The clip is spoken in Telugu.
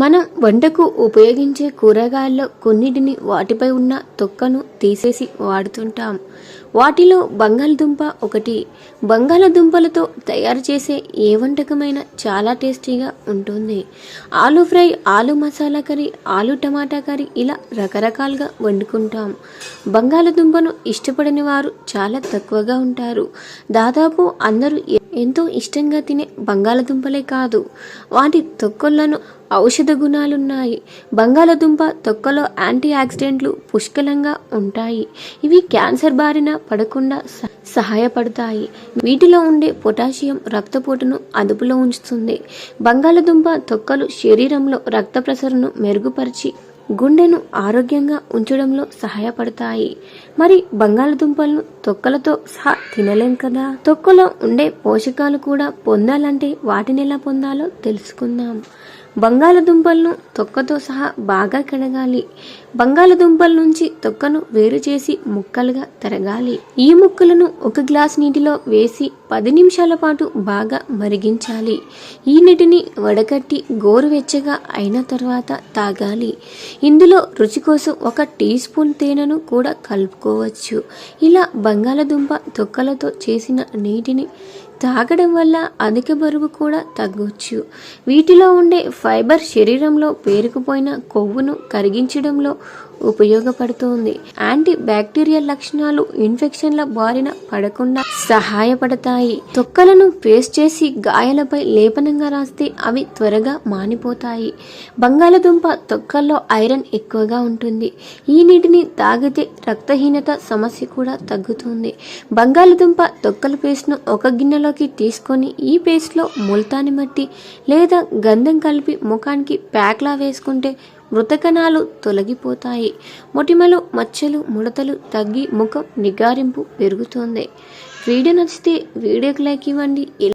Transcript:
మనం వంటకు ఉపయోగించే కూరగాయల్లో కొన్నిటిని వాటిపై ఉన్న తొక్కను తీసేసి వాడుతుంటాం. వాటిలో బంగాళదుంప ఒకటి. బంగాళదుంపలతో తయారు చేసే ఏ వంటకమైనా చాలా టేస్టీగా ఉంటుంది. ఆలు ఫ్రై ఆలు మసాలా కర్రీ ఆలు టమాటా కర్రీ ఇలా రకరకాలుగా వండుకుంటాం. బంగాళదుంపను ఇష్టపడని వారు చాలా తక్కువగా ఉంటారు. దాదాపు అందరూ ఎంతో ఇష్టంగా తినే బంగాళదుంపలే కాదు. వాటి తొక్కలను ఔషధ గుణాలున్నాయి. బంగాళదుంప తొక్కలో యాంటీ ఆక్సిడెంట్లు పుష్కలంగా ఉంటాయి. ఇవి క్యాన్సర్ బారిన పడకుండా స- సహాయపడతాయి. వీటిలో ఉండే పొటాషియం రక్తపోటును అదుపులో ఉంచుతుంది. బంగాళదుంప తొక్కలు శరీరంలో రక్త ప్రసరణను మెరుగుపరిచి గుండెను ఆరోగ్యంగా ఉంచడంలో సహాయపడతాయి. మరి బంగాళదుంపలను తొక్కలతో సహా తినలేం కదా? తొక్కలో ఉండే పోషకాలు కూడా పొందాలంటే వాటిని ఎలా పొందాలో తెలుసుకుందాం. బంగాళదుంపలను తొక్కతో సహా బాగా కడగాలి. బంగాళదుంపల నుంచి తొక్కను వేరు చేసి ముక్కలుగా తరగాలి. ఈ ముక్కలను ఒక గ్లాస్ నీటిలో వేసి పది నిమిషాల పాటు బాగా మరిగించాలి. ఈ నీటిని వడకట్టి గోరువెచ్చగా అయిన తర్వాత తాగాలి. ఇందులో రుచి కోసం ఒక టీ స్పూన్ తేనెను కూడా కలుపుకోవచ్చు. ఇలా బంగాళదుంప తొక్కలతో చేసిన నీటిని తాగడం వల్ల అధిక బరువు కూడా తగ్గవచ్చు వీటిలో ఉండే ఫైబర్ శరీరంలో పేరుకుపోయిన కొవ్వును కరిగించడంలో ఉపయోగపడుతుంది. యాంటీ బ్యాక్టీరియల్ లక్షణాలు ఇన్ఫెక్షన్ల బారిన పడకుండా సహాయపడతాయి. తొక్కలను పేస్ట్ చేసి గాయాలపై లేపనంగా రాస్తే అవి త్వరగా మానిపోతాయి. బంగాళదుంప తొక్కల్లో ఐరన్ ఎక్కువగా ఉంటుంది. ఈ నీటిని తాగితే రక్తహీనత సమస్య కూడా తగ్గుతుంది. బంగాళదుంప తొక్కల పేస్ట్ను ఒక గిన్నెలోకి తీసుకొని ఈ పేస్ట్లో ముల్తాని మట్టి లేదా గంధం కలిపి ముఖానికి ప్యాక్లా వేసుకుంటే మృతకణాలు తొలగిపోతాయి. మొటిమలు మచ్చలు ముడతలు తగ్గి ముఖం నిగారింపు పెరుగుతుంది. వీడియో నచ్చితే వీడియోకి లైక్ ఇవ్వండి.